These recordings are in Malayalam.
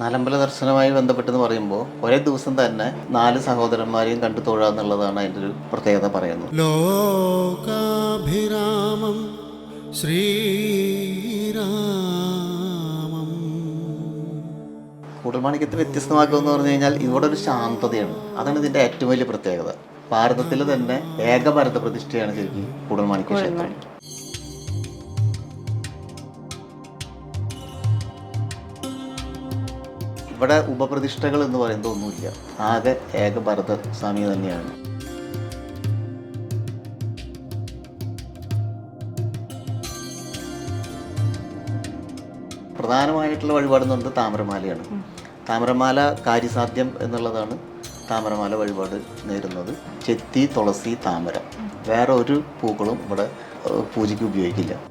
നാലമ്പല ദർശനവുമായി ബന്ധപ്പെട്ടെന്ന് പറയുമ്പോൾ ഒരേ ദിവസം തന്നെ നാല് സഹോദരന്മാരെയും കണ്ടു തൊഴുക എന്നുള്ളതാണ് അതിന്റെ ഒരു പ്രത്യേകത പറയുന്നത്. ലോകാഭിരാമം ശ്രീരാമം. കൂടൽമാണിക്യത്തെ വ്യത്യസ്തമാക്കുക എന്ന് പറഞ്ഞു കഴിഞ്ഞാൽ ഇവിടെ ഒരു ശാന്തതയാണ്. അതാണ് ഇതിന്റെ ഏറ്റവും വലിയ പ്രത്യേകത. ഭാരതത്തിൽ തന്നെ ഏകഭാരത പ്രതിഷ്ഠയാണ് ശരിക്കും കൂടൽമാണിക്യ ക്ഷേത്രം ഇവിടെ ഉപപ്രതിഷ്ഠകൾ എന്ന് പറയുന്നത് ഒന്നുമില്ല. ആകെ ഏക ഭരത സ്വാമി തന്നെയാണ്. പ്രധാനമായിട്ടുള്ള വഴിപാടെന്ന് പറയുന്നത് താമരമാലയാണ്. താമരമാല കാര്യസാധ്യം എന്നുള്ളതാണ് താമരമാല വഴിപാട് നേരുന്നത്. ചെത്തി തുളസി താമര. വേറെ ഒരു പൂക്കളും ഇവിടെ പൂജയ്ക്ക് ഉപയോഗിക്കില്ല.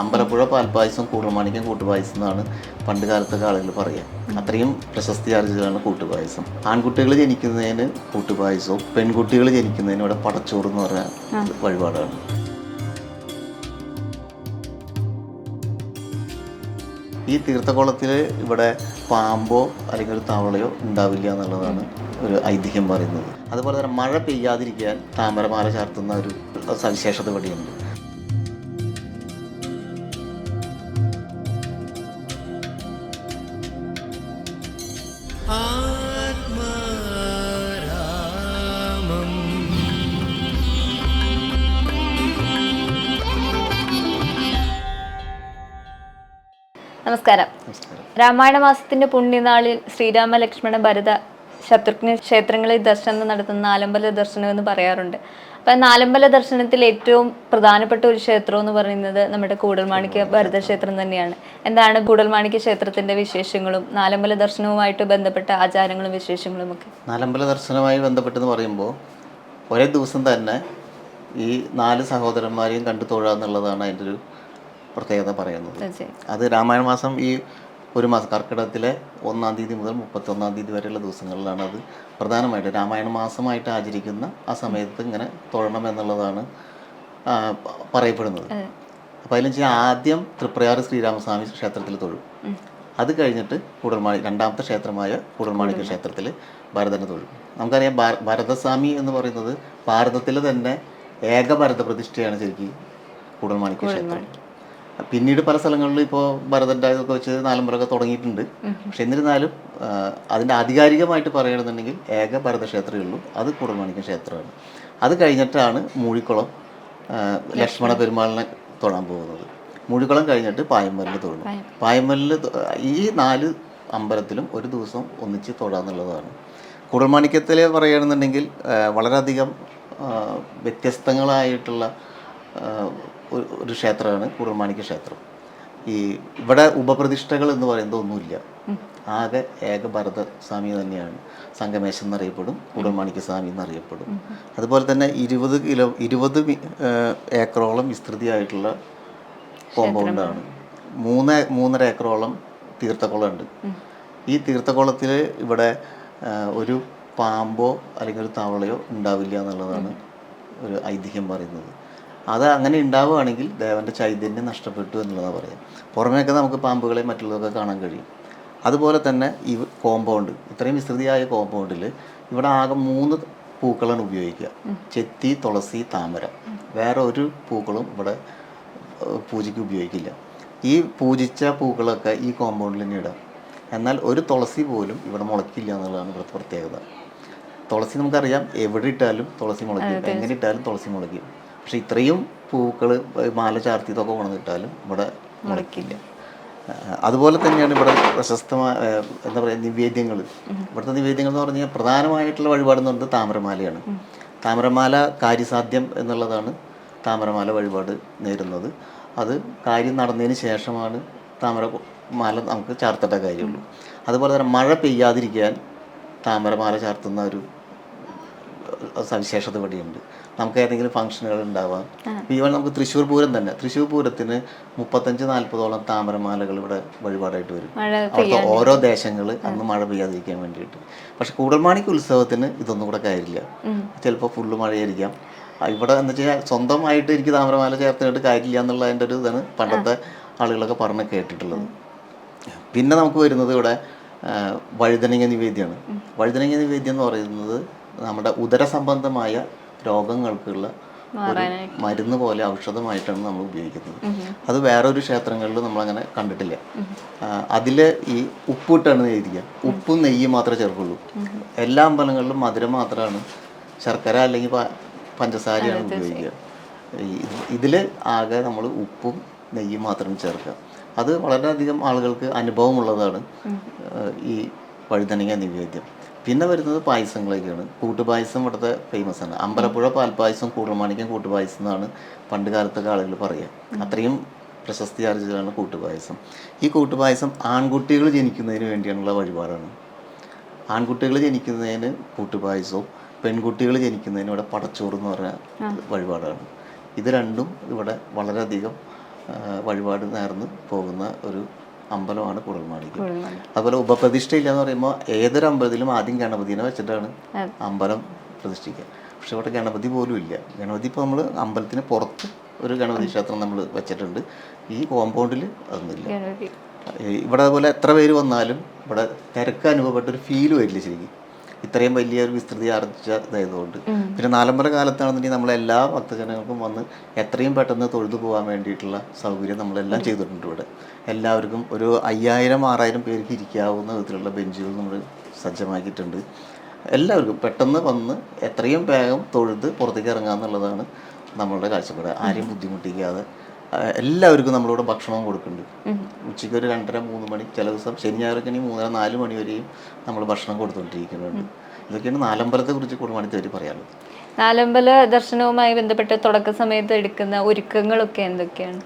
അമ്പലപ്പുഴ പാൽപ്പായസം കൂടൽമാണിക്യം കൂട്ടുപായസം എന്നാണ് പണ്ട് കാലത്തൊക്കെ ആളുകൾ പറയുക അത്രയും പ്രശസ്തി ആർജിച്ചതാണ് കൂട്ടുപായസം. ആൺകുട്ടികൾ ജനിക്കുന്നതിന് കൂട്ടുപായസവും പെൺകുട്ടികൾ ജനിക്കുന്നതിന് ഇവിടെ പടച്ചോറ് എന്ന് പറയുന്ന വഴിപാടാണ്. ഈ തീർത്ഥക്കുളത്തിൽ ഇവിടെ പാമ്പോ അല്ലെങ്കിൽ ഒരു തവളയോ ഉണ്ടാവില്ല എന്നുള്ളതാണ് ഒരു ഐതിഹ്യം പറയുന്നത്. അതുപോലെ തന്നെ മഴ പെയ്യാതിരിക്കാൻ താമരമാല ചാർത്തുന്ന ഒരു സവിശേഷത ഇവിടെയുണ്ട്. നമസ്കാരം. രാമായണ മാസത്തിന്റെ പുണ്യനാളിൽ ശ്രീരാമ ലക്ഷ്മണ ഭരത ശത്രുഘ്ന ക്ഷേത്രങ്ങളിൽ ദർശനം നടത്തുന്ന നാലമ്പല ദർശനം എന്ന് പറയാറുണ്ട്. അപ്പം നാലമ്പല ദർശനത്തിൽ ഏറ്റവും പ്രധാനപ്പെട്ട ഒരു ക്ഷേത്രം എന്ന് പറയുന്നത് നമ്മുടെ കൂടൽമാണിക്യ ഭരത ക്ഷേത്രം തന്നെയാണ്. എന്താണ് കൂടൽമാണിക്യ ക്ഷേത്രത്തിന്റെ വിശേഷങ്ങളും നാലമ്പല ദർശനവുമായിട്ട് ബന്ധപ്പെട്ട ആചാരങ്ങളും വിശേഷങ്ങളും ഒക്കെ നാലമ്പല ദർശനവുമായി ബന്ധപ്പെട്ടെന്ന് പറയുമ്പോൾ ഒരേ ദിവസം തന്നെ ഈ നാല് സഹോദരന്മാരെയും കണ്ടു തൊഴാന്നുള്ളതാണ് അതിന്റെ ഒരു പ്രത്യേകത പറയുന്നത് അത്. രാമായണ മാസം ഈ ഒരു മാസം കർക്കിടകത്തിലെ ഒന്നാം തീയതി മുതൽ മുപ്പത്തൊന്നാം തീയതി വരെയുള്ള ദിവസങ്ങളിലാണ് അത് പ്രധാനമായിട്ട് രാമായണ മാസമായിട്ട് ആചരിക്കുന്ന ആ സമയത്ത് ഇങ്ങനെ തൊഴണം എന്നുള്ളതാണ് പറയപ്പെടുന്നത്. അപ്പോൾ അതിലും ചെയ്യാൻ ആദ്യം തൃപ്രയാർ ശ്രീരാമസ്വാമി ക്ഷേത്രത്തിൽ തൊഴും. അത് കഴിഞ്ഞിട്ട് കൂടൽമാണി രണ്ടാമത്തെ ക്ഷേത്രമായ കൂടൽമാണിക്യ ക്ഷേത്രത്തിൽ ഭരതനെ തൊഴും. നമുക്കറിയാം ഭാര- ഭരതസ്വാമി എന്ന് പറയുന്നത് ഭാരതത്തിലെ തന്നെ ഏക ഭരത പ്രതിഷ്ഠയാണ് ശരിക്കും കൂടൽമാണിക്യ ക്ഷേത്രം. പിന്നീട് പല സ്ഥലങ്ങളിലും ഇപ്പോൾ ഭരതന്റെ ഇതൊക്കെ വെച്ച് നാലമ്പലമൊക്കെ തുടങ്ങിയിട്ടുണ്ട്. പക്ഷെ എന്നിരുന്നാലും അതിന്റെ ആധികാരികമായിട്ട് പറയുകയാണെന്നുണ്ടെങ്കിൽ ഏക ഭരത ക്ഷേത്രമേ ഉള്ളൂ. അത് കൂടൽമാണിക്യ ക്ഷേത്രമാണ്. അത് കഴിഞ്ഞിട്ടാണ് മൂഴിക്കുളം ലക്ഷ്മണ. പെരുമാളിനെ തൊടാൻ പോകുന്നത്. മൂഴിക്കുളം കഴിഞ്ഞിട്ട് പായമ്പലിൽ തൊഴുന്നു. പായമ്പലിൽ ഈ നാല് അമ്പലത്തിലും ഒരു ദിവസം ഒന്നിച്ച് തൊഴാന്നുള്ളതാണ്. കുടൽമാണിക്യത്തിൽ പറയുകയാണെന്നുണ്ടെങ്കിൽ വളരെയധികം വ്യത്യസ്തങ്ങളായിട്ടുള്ള ഒരു- ക്ഷേത്രമാണ് കുറുമാണിക്ക ക്ഷേത്രം. ഈ ഇവിടെ ഉപപ്രതിഷ്ഠകൾ എന്ന് പറയുന്നത് ഒന്നുമില്ല. ആകെ ഏക ഭരത സ്വാമി തന്നെയാണ്. സംഗമേശൻ എന്നറിയപ്പെടും കുടൽമാണിക്യ സ്വാമി എന്നറിയപ്പെടും. അതുപോലെ തന്നെ ഇരുപത് കിലോ ഇരുപത് ഏക്കറോളം വിസ്തൃതിയായിട്ടുള്ള കോമ്പൗണ്ടാണ്. മൂന്ന് മൂന്നര ഏക്കറോളം തീർത്ഥക്കുളമുണ്ട്. ഈ തീർത്ഥക്കുളത്തിൽ ഇവിടെ ഒരു പാമ്പോ അല്ലെങ്കിൽ ഒരു തവളയോ ഉണ്ടാവില്ല എന്നുള്ളതാണ് ഒരു ഐതിഹ്യം പറയുന്നത്. അത് അങ്ങനെ ഉണ്ടാവുകയാണെങ്കിൽ ദേവന്റെ ചൈതന്യം നഷ്ടപ്പെട്ടു എന്നുള്ളതാണ് പറയാം പുറമേയൊക്കെ നമുക്ക് പാമ്പുകളെ മറ്റുള്ളതൊക്കെ കാണാൻ കഴിയും. അതുപോലെ തന്നെ ഈ കോമ്പൗണ്ട് ഇത്രയും വിസ്തൃതിയായ കോമ്പൗണ്ടിൽ ഇവിടെ ആകെ മൂന്ന് പൂക്കളാണ് ഉപയോഗിക്കുക. ചെത്തി തുളസി താമര. വേറെ ഒരു പൂക്കളും ഇവിടെ പൂജയ്ക്ക് ഉപയോഗിക്കില്ല. ഈ പൂജിച്ച പൂക്കളൊക്കെ ഈ കോമ്പൗണ്ടിൽ തന്നെ ഇടാം. എന്നാൽ ഒരു തുളസി പോലും ഇവിടെ മുളയ്ക്കില്ല എന്നുള്ളതാണ് ഇവിടുത്തെ പ്രത്യേകത. തുളസി നമുക്കറിയാം എവിടെ ഇട്ടാലും തുളസി മുളയ്ക്കും എങ്ങനെ ഇട്ടാലും തുളസി മുളയ്ക്കും. പക്ഷെ ഇത്രയും പൂക്കൾ മാല ചാർത്തിയതൊക്കെ കൊണ്ടുവന്നിട്ടാലും ഇവിടെ മുളയ്ക്കില്ല അതുപോലെ തന്നെയാണ് ഇവിടെ പ്രശസ്തമായ എന്താ പറയുക നിവേദ്യങ്ങൾ. ഇവിടുത്തെ നിവേദ്യങ്ങൾ എന്ന് പറഞ്ഞാൽ പ്രധാനമായിട്ടുള്ള വഴിപാടെന്ന് പറയുന്നത് താമരമാലയാണ് താമരമാല കാര്യസാധ്യം എന്നുള്ളതാണ് താമരമാല വഴിപാട് നേരുന്നത്. അത് കാര്യം നടന്നതിന് ശേഷമാണ് താമര മാല നമുക്ക് ചാർത്തേണ്ട കാര്യമുള്ളൂ. അതുപോലെ തന്നെ മഴ പെയ്യാതിരിക്കാൻ താമരമാല ചാർത്തുന്ന ഒരു സവിശേഷത ഇവിടെയുണ്ട്. നമുക്ക് ഏതെങ്കിലും ഫംഗ്ഷനുകൾ ഉണ്ടാവാം ഈവൻ നമുക്ക് തൃശ്ശൂർ പൂരം തന്നെ. തൃശ്ശൂർ പൂരത്തിന് മുപ്പത്തഞ്ച് നാൽപ്പതോളം താമരമാലകൾ ഇവിടെ വഴിപാടായിട്ട് വരും. അവിടുത്തെ ഓരോ ദേശങ്ങൾ അന്ന് മഴ പെയ്യാതിരിക്കാൻ വേണ്ടിയിട്ട്. പക്ഷെ കൂടൽമാണിക്ക് ഉത്സവത്തിന് ഇതൊന്നും കൂടെ കാര്യമില്ല. ചിലപ്പോൾ ഫുള്ള് മഴയായിരിക്കാം. ഇവിടെ എന്ന് വെച്ചാൽ സ്വന്തമായിട്ട് എനിക്ക് താമരമാല ചേർത്തിട്ട് കാര്യമില്ല എന്നുള്ള അതിന്റെ ഒരു ഇതാണ് പണ്ടത്തെ ആളുകളൊക്കെ പറഞ്ഞ് കേട്ടിട്ടുള്ളത്. പിന്നെ നമുക്ക് വരുന്നത് ഇവിടെ വഴുതനങ്ങ നിവേദ്യമാണ് വഴുതനങ്ങ നിവേദ്യം എന്ന് പറയുന്നത് നമ്മുടെ ഉദര സംബന്ധമായ രോഗങ്ങൾക്കുള്ള ഒരു മരുന്ന് പോലെ ഔഷധമായിട്ടാണ് നമ്മൾ ഉപയോഗിക്കുന്നത്. അത് വേറൊരു ക്ഷേത്രങ്ങളിൽ നമ്മളങ്ങനെ കണ്ടിട്ടില്ല. അതിൽ ഈ ഉപ്പിട്ടാണ് എഴുതിക്കുക ഉപ്പും നെയ്യും മാത്രമേ ചേർക്കുള്ളൂ. എല്ലാ അമ്പലങ്ങളിലും മധുരം മാത്രമാണ്. ശർക്കര അല്ലെങ്കിൽ പഞ്ചസാരയാണ് ഉപയോഗിക്കുക. ഇതിൽ ആകെ നമ്മൾ ഉപ്പും നെയ്യും മാത്രം ചേർക്കുക. അത് വളരെയധികം ആളുകൾക്ക് അനുഭവമുള്ളതാണ് ഈ വഴുതനങ്ങ നിവേദ്യം. പിന്നെ വരുന്നത് പായസങ്ങളൊക്കെയാണ്. കൂട്ടുപായസം ഇവിടുത്തെ ഫേമസ് ആണ്. അമ്പലപ്പുഴ പാൽപ്പായസം കൂടൽമാണിക്യം കൂട്ടുപായസം എന്നാണ് പണ്ട് കാലത്തൊക്കെ ആളുകൾ പറയുക അത്രയും പ്രശസ്തി ആർജിച്ചതാണ് കൂട്ടുപായസം. ഈ കൂട്ടുപായസം ആൺകുട്ടികൾ ജനിക്കുന്നതിന് വേണ്ടിയുള്ള വഴിപാടാണ്. ആൺകുട്ടികൾ ജനിക്കുന്നതിന് കൂട്ടുപായസവും പെൺകുട്ടികൾ ജനിക്കുന്നതിന് ഇവിടെ പടച്ചോറ് എന്ന് പറഞ്ഞ വഴിപാടാണ്. ഇത് രണ്ടും ഇവിടെ വളരെയധികം വഴിപാട് നേർന്ന് പോകുന്ന ഒരു അമ്പലമാണ് കുടൽമാണിക്യം അതുപോലെ ഉപപ്രതിഷ്ഠയില്ല എന്ന് പറയുമ്പോൾ ഏതൊരു അമ്പലത്തിലും ആദ്യം ഗണപതിനെ വെച്ചിട്ടാണ് അമ്പലം പ്രതിഷ്ഠിക്കുക. പക്ഷെ ഇവിടെ ഗണപതി പോലും ഇല്ല. ഗണപതി ഇപ്പോൾ നമ്മൾ അമ്പലത്തിന് പുറത്ത് ഒരു ഗണപതി ക്ഷേത്രം നമ്മൾ വെച്ചിട്ടുണ്ട്. ഈ കോമ്പൗണ്ടിൽ അതൊന്നുമില്ല ഇവിടെ അതുപോലെ എത്ര പേര് വന്നാലും ഇവിടെ തിരക്ക് അനുഭവപ്പെട്ട ഒരു ഫീൽ വരില്ല ശരിക്കും? ഇത്രയും വലിയ ഒരു വിസ്തൃതി ആർജിച്ച ഇതായതുകൊണ്ട് പിന്നെ നാലമ്പല കാലത്താണെന്നുണ്ടെങ്കിൽ നമ്മളെല്ലാ ഭക്തജനങ്ങൾക്കും വന്ന് എത്രയും പെട്ടെന്ന് തൊഴുതു പോകാൻ വേണ്ടിയിട്ടുള്ള സൗകര്യം നമ്മളെല്ലാം ചെയ്തിട്ടുണ്ട് ഇവിടെ. എല്ലാവർക്കും ഒരു അയ്യായിരം ആറായിരം പേർക്ക് ഇരിക്കാവുന്ന വിധത്തിലുള്ള ബെഞ്ചുകൾ നമ്മൾ സജ്ജമാക്കിയിട്ടുണ്ട്. എല്ലാവർക്കും പെട്ടെന്ന് വന്ന് എത്രയും വേഗം തൊഴുത് പുറത്തേക്ക് ഇറങ്ങാമെന്നുള്ളതാണ് നമ്മളുടെ കാഴ്ചപ്പാട്. ആരെയും ബുദ്ധിമുട്ടിക്കാതെ എല്ലാവർക്കും നമ്മളിവിടെ ഭക്ഷണവും കൊടുക്കുന്നുണ്ട്. ഉച്ചയ്ക്ക് ഒരു രണ്ടര മൂന്ന് മണി ചില ദിവസം ശനി ഞായറൊക്കെ ആണെങ്കിൽ മൂന്നര നാല് മണി വരെയും നമ്മൾ ഭക്ഷണം കൊടുത്തുകൊണ്ടിരിക്കുന്നുണ്ട്. ഇതൊക്കെയാണ് നാലമ്പലത്തെ കുറിച്ച് കുടുംബാണി തേടി പറയാനുള്ളത്. നാലമ്പല ദർശനവുമായി ബന്ധപ്പെട്ട് തുടക്ക സമയത്ത് എടുക്കുന്ന ഒരുക്കങ്ങളൊക്കെ എന്തൊക്കെയാണ്?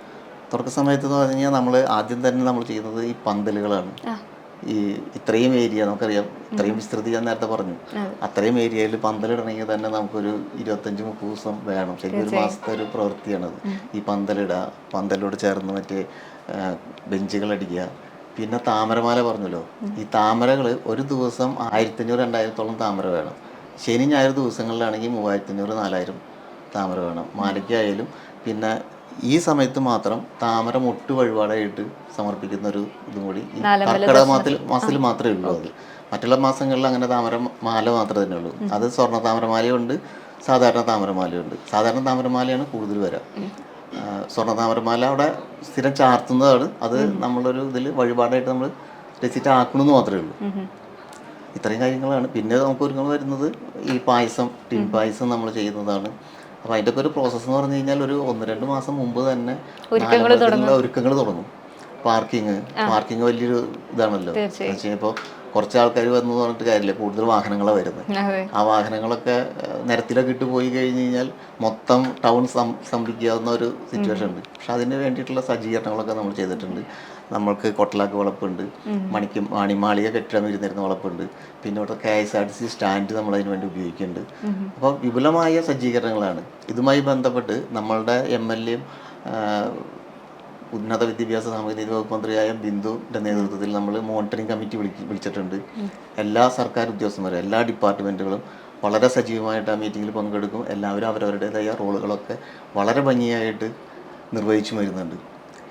തുടക്ക സമയത്ത് എന്ന് പറഞ്ഞു കഴിഞ്ഞാൽ നമ്മൾ ആദ്യം തന്നെ നമ്മൾ ചെയ്യുന്നത് ഈ പന്തലുകളാണ്. ഈ ഇത്രയും ഏരിയ നമുക്കറിയാം. ഇത്രയും വിസ്തൃതി ഞാൻ നേരത്തെ പറഞ്ഞു. അത്രയും ഏരിയയിൽ പന്തലിടണമെങ്കിൽ തന്നെ നമുക്കൊരു ഇരുപത്തഞ്ച് മുപ്പത് ദിവസം വേണം. ശരിക്കും ഒരു മാസത്തെ ഒരു പ്രവൃത്തിയാണത്. ഈ പന്തലിടുക പന്തലോട് ചേർന്ന് മറ്റേ ബെഞ്ചുകൾ അടിക്കുക. പിന്നെ താമരമാല പറഞ്ഞല്ലോ. ഈ താമരകൾ ഒരു ദിവസം ആയിരത്തഞ്ഞൂറ് രണ്ടായിരത്തോളം താമര വേണം. ശനി ഞായർ ദിവസങ്ങളിലാണെങ്കിൽ മൂവായിരത്തഞ്ഞൂറ് നാലായിരം താമര വേണം. മാലയ്ക്കായാലും പിന്നെ ഈ സമയത്ത് മാത്രം താമര മൊട്ട് വഴിപാടായിട്ട് സമർപ്പിക്കുന്ന ഒരു ഇതും കൂടി. ഈ കർക്കിടക മാസത്തിൽ മാസത്തിൽ മാത്രമേ ഉള്ളൂ അത്. മറ്റുള്ള മാസങ്ങളിൽ അങ്ങനെ താമര മാല മാത്രമേ തന്നെ ഉള്ളൂ. അത് സ്വർണ താമരമാലയുണ്ട് സാധാരണ താമരമാലയുണ്ട്. സാധാരണ താമരമാലയാണ് കൂടുതൽ വരാം. സ്വർണ താമരമാല അവിടെ സ്ഥിരം ചാർത്തുന്നതാണ്. അത് നമ്മളൊരു ഇതിൽ വഴിപാടായിട്ട് നമ്മൾ രസിച്ച് ആക്കണമെന്ന് മാത്രമേ ഉള്ളൂ. ഇത്രയും കാര്യങ്ങളാണ്. പിന്നെ നമുക്ക് ഒരുങ്ങൾ വരുന്നത് ഈ പായസം ടിൻ പായസം നമ്മൾ ചെയ്യുന്നതാണ്. അപ്പോൾ അതിന്റെ ഒക്കെ ഒരു പ്രോസസ്സ് എന്ന് പറഞ്ഞു കഴിഞ്ഞാൽ ഒരു ഒന്ന് രണ്ട് മാസം മുമ്പ് തന്നെ ഒരുക്കങ്ങൾ തുടങ്ങും. പാർക്കിങ് പാർക്കിംഗ് വലിയൊരു ഇതാണല്ലോ. ഇപ്പോൾ കുറച്ച് ആൾക്കാർ വന്നു പറഞ്ഞിട്ട് കാര്യമില്ല. കൂടുതൽ വാഹനങ്ങളാണ് വരുന്നത് ആ വാഹനങ്ങളൊക്കെ നിരത്തിലൊക്കെ ഇട്ട് പോയി കഴിഞ്ഞ് കഴിഞ്ഞാൽ മൊത്തം ടൗൺ സം സംഭിക്കാവുന്ന ഒരു സിറ്റുവേഷൻ ഉണ്ട്. പക്ഷെ അതിന് വേണ്ടിയിട്ടുള്ള സജ്ജീകരണങ്ങളൊക്കെ നമ്മൾ ചെയ്തിട്ടുണ്ട്. നമ്മൾക്ക് കൊട്ടലാക്ക് വളപ്പുണ്ട്. മണിക്ക് മണിമാളിക കെട്ടിടം ഇരുന്നിരുന്ന വളപ്പുണ്ട്. പിന്നെ ഇവിടെ K S R T C stand നമ്മൾ അതിന് വേണ്ടി ഉപയോഗിക്കുന്നുണ്ട്. അപ്പോൾ വിപുലമായ സജ്ജീകരണങ്ങളാണ്. ഇതുമായി ബന്ധപ്പെട്ട് നമ്മളുടെ എം എൽ എയും ഉന്നത വിദ്യാഭ്യാസ സാമൂഹിക വകുപ്പ് മന്ത്രിയായ ബിന്ദുവിന്റെ നേതൃത്വത്തിൽ നമ്മൾ മോണിറ്ററിംഗ് കമ്മിറ്റി വിളിച്ച് വിളിച്ചിട്ടുണ്ട്. എല്ലാ സർക്കാർ ഉദ്യോഗസ്ഥന്മാരും എല്ലാ ഡിപ്പാർട്ട്മെന്റുകളും വളരെ സജീവമായിട്ട് ആ മീറ്റിങ്ങിൽ പങ്കെടുക്കും. എല്ലാവരും അവരവരുടേതായ റോളുകളൊക്കെ വളരെ ഭംഗിയായിട്ട് നിർവഹിച്ചു വരുന്നുണ്ട്.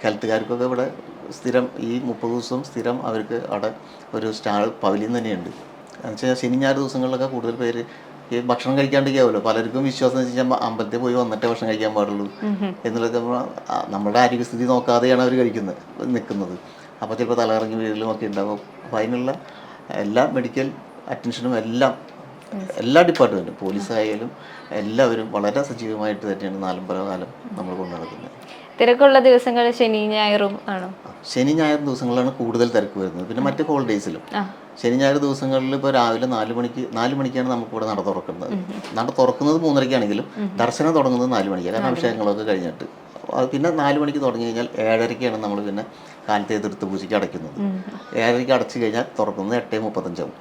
ഹെൽത്തുകാർക്കൊക്കെ ഇവിടെ സ്ഥിരം ഈ മുപ്പത് ദിവസം സ്ഥിരം അവർക്ക് അവിടെ ഒരു സ്റ്റാൾ പവലിയൻ തന്നെയുണ്ട്. എന്ന് വെച്ചാൽ ശനി ഞായർ ദിവസങ്ങളിലൊക്കെ കൂടുതൽ പേര് ഈ ഭക്ഷണം കഴിക്കാണ്ടിരിക്കാമല്ലോ പലർക്കും വിശ്വാസം എന്ന് വെച്ച് കഴിഞ്ഞാൽ അമ്പലത്തിൽ പോയി വന്നിട്ടേ ഭക്ഷണം കഴിക്കാൻ പാടുള്ളൂ. എന്നുള്ളത് നമ്മുടെ ആരോഗ്യസ്ഥിതി നോക്കാതെയാണ് അവർ കഴിക്കുന്നത് നിൽക്കുന്നത്. അപ്പോൾ ചിലപ്പോൾ തലകറങ്ങി വീടുകളും ഒക്കെ ഉണ്ടാകും അപ്പോൾ അതിനുള്ള എല്ലാ മെഡിക്കൽ അറ്റൻഷനും എല്ലാം എല്ലാ ഡിപ്പാർട്ട്മെന്റും പോലീസായാലും എല്ലാവരും വളരെ സജീവമായിട്ട് തന്നെയാണ് നാലമ്പല കാലം നമ്മൾ കൊണ്ടു നടക്കുന്നത് തിരക്കുള്ള ദിവസങ്ങൾ ശനി ഞായറും ആണോ? ശനി ഞായർ ദിവസങ്ങളിലാണ് കൂടുതൽ തിരക്ക് വരുന്നത്. പിന്നെ മറ്റ് ഹോളിഡേയ്സിലും. ശനി ഞായർ ദിവസങ്ങളിൽ ഇപ്പോൾ രാവിലെ നാല് മണിക്ക് നാല് മണിക്കാണ് നമുക്ക് ഇവിടെ നട തുറക്കുന്നത്. നട തുറക്കുന്നത് മൂന്നരയ്ക്കാണെങ്കിലും ദർശനം തുടങ്ങുന്നത് നാല് മണിക്ക് കാരണം അഭിഷേകങ്ങളൊക്കെ കഴിഞ്ഞിട്ട്. പിന്നെ നാല് മണിക്ക് തുടങ്ങി കഴിഞ്ഞാൽ ഏഴരയ്ക്കാണ് നമ്മൾ പിന്നെ കാലത്തെ എതിർത്ത് പൂജയ്ക്ക് അടയ്ക്കുന്നത് ഏഴരയ്ക്ക് അടച്ചു കഴിഞ്ഞാൽ തുറക്കുന്നത് എട്ടേ മുപ്പത്തഞ്ചാവും.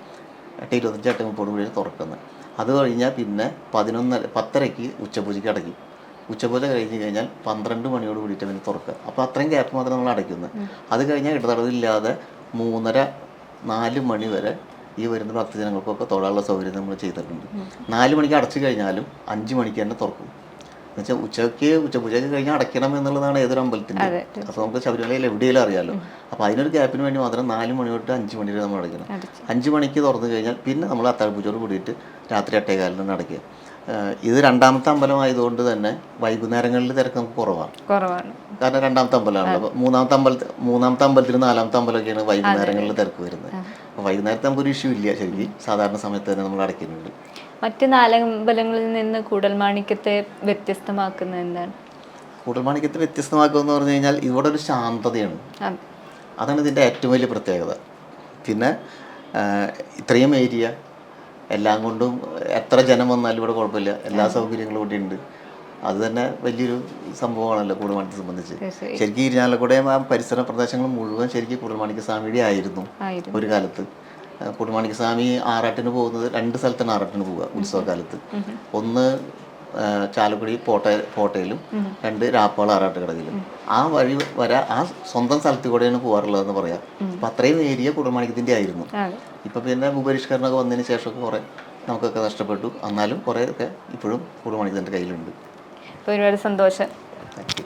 എട്ട് ഇരുപത്തഞ്ച് എട്ട് മുപ്പത് കൂടി തുറക്കുന്നത് അത് കഴിഞ്ഞാൽ പിന്നെ പതിനൊന്ന് പത്തരയ്ക്ക് ഉച്ചപൂജയ്ക്ക് അടയ്ക്കും. ഉച്ചപൂജ കഴിഞ്ഞ് കഴിഞ്ഞാൽ പന്ത്രണ്ട് മണിയോട് കൂടിയിട്ട് പിന്നെ തുറക്കുക അപ്പോൾ അത്രയും ഗ്യാപ്പ് മാത്രം നമ്മൾ അടയ്ക്കുന്നത് അത് കഴിഞ്ഞാൽ ഇടതടവില്ലാതെ മൂന്നര നാല് മണി വരെ ഈ വരുന്ന ഭക്തജനങ്ങൾക്കൊക്കെ തൊഴാനുള്ള സൗകര്യം നമ്മൾ ചെയ്തിട്ടുണ്ട്. നാല് മണിക്ക് അടച്ചു കഴിഞ്ഞാലും അഞ്ച് മണിക്ക് തന്നെ തുറക്കും. എന്നുവെച്ചാൽ ഉച്ചയ്ക്ക് ഉച്ചപൂജയ്ക്ക് കഴിഞ്ഞാൽ അടയ്ക്കണം എന്നുള്ളതാണ് ഏതൊരു അമ്പലത്തിന്റെ. അപ്പോൾ നമുക്ക് ശബരിമലയിൽ എവിടെയെങ്കിലും അറിയാമല്ലോ അപ്പോൾ അതിനൊരു ഗ്യാപ്പിന് വേണ്ടി മാത്രം നാല് മണി തൊട്ട് അഞ്ച് മണി വരെ നമ്മൾ അടയ്ക്കണം. അഞ്ച് മണിക്ക് തുറന്നു കഴിഞ്ഞാൽ പിന്നെ നമ്മൾ അത്താഴപൂജയോട് കൂടിയിട്ട് രാത്രി എട്ടേകാലിനാണ് അടയ്ക്കുക. ഇത് രണ്ടാമത്തെ അമ്പലമായതുകൊണ്ട് തന്നെ വൈകുന്നേരങ്ങളിൽ തിരക്ക് നമുക്ക് കുറവാണ്. കുറവാണ്. കാരണം രണ്ടാമത്തെ അമ്പലമാണല്ലോ. മൂന്നാമത്തെ അമ്പലത്തിൽ മൂന്നാമത്തെ അമ്പലത്തിൽ നാലാമത്തെ അമ്പലമൊക്കെയാണ് വൈകുന്നേരങ്ങളിൽ തിരക്ക് വരുന്നത്. അപ്പോൾ വൈകുന്നേരത്തെ നമുക്കൊരു ഇഷ്യൂ ഇല്ല. ശരിക്കും സാധാരണ സമയത്ത് തന്നെ നമ്മൾ അടയ്ക്കുന്നുണ്ട്. മറ്റ് നാലമ്പലങ്ങളിൽ നിന്ന് കൂടൽമാണിക്യത്തെ വ്യത്യസ്തമാക്കുന്ന എന്താണ്? കൂടൽമാണിക്യത്തെ വ്യത്യസ്തമാക്കുക എന്ന് പറഞ്ഞു കഴിഞ്ഞാൽ ഇവിടെ ഒരു ശാന്തതയാണ്. അതാണ് ഇതിന്റെ ഏറ്റവും വലിയ പ്രത്യേകത. പിന്നെ ഇത്രയും ഏരിയ എല്ലാം കൊണ്ടും എത്ര ജനം വന്നാലും ഇവിടെ കുഴപ്പമില്ല. എല്ലാ സൗകര്യങ്ങളും ഇവിടെ ഉണ്ട്. അത് തന്നെ വലിയൊരു സംഭവമാണല്ലോ കൂടൽമാണിക്യത്തെ സംബന്ധിച്ച്. ശരിക്കും ഇരിഞ്ഞാലക്കുടയും ആ പരിസര പ്രദേശങ്ങൾ മുഴുവൻ ശരിക്കും കൂടൽമാണിക്യ സ്വാമിയുടെ ആയിരുന്നു. ഒരു കാലത്ത്. കുടുംബാണിക്ക് സ്വാമി ആറാട്ടിന് പോകുന്നത് രണ്ട് സ്ഥലത്താണ് ആറാട്ടിന് പോവുക ഉത്സവകാലത്ത്. ഒന്ന് ചാലക്കുടി പോട്ട പോട്ടയിലും രണ്ട് രാപ്പാൾ ആറാട്ടുകടയിലും. ആ വഴി വരെ ആ സ്വന്തം സ്ഥലത്ത് കൂടെയാണ് പോകാറുള്ളതെന്ന് പറയാം. അപ്പം അത്രയും ഏരിയ കുടുംബാണിക്കത്തിന്റെ ആയിരുന്നു. ഇപ്പം പിന്നെ ഭൂപരിഷ്കരണമൊക്കെ വന്നതിന് ശേഷമൊക്കെ കുറേ നമുക്കൊക്കെ നഷ്ടപ്പെട്ടു. എന്നാലും കുറേ ഒക്കെ ഇപ്പോഴും കുടുംബാണിക്കത്തിന്റെ കയ്യിലുണ്ട്. ഒരുപാട് സന്തോഷം. Thank you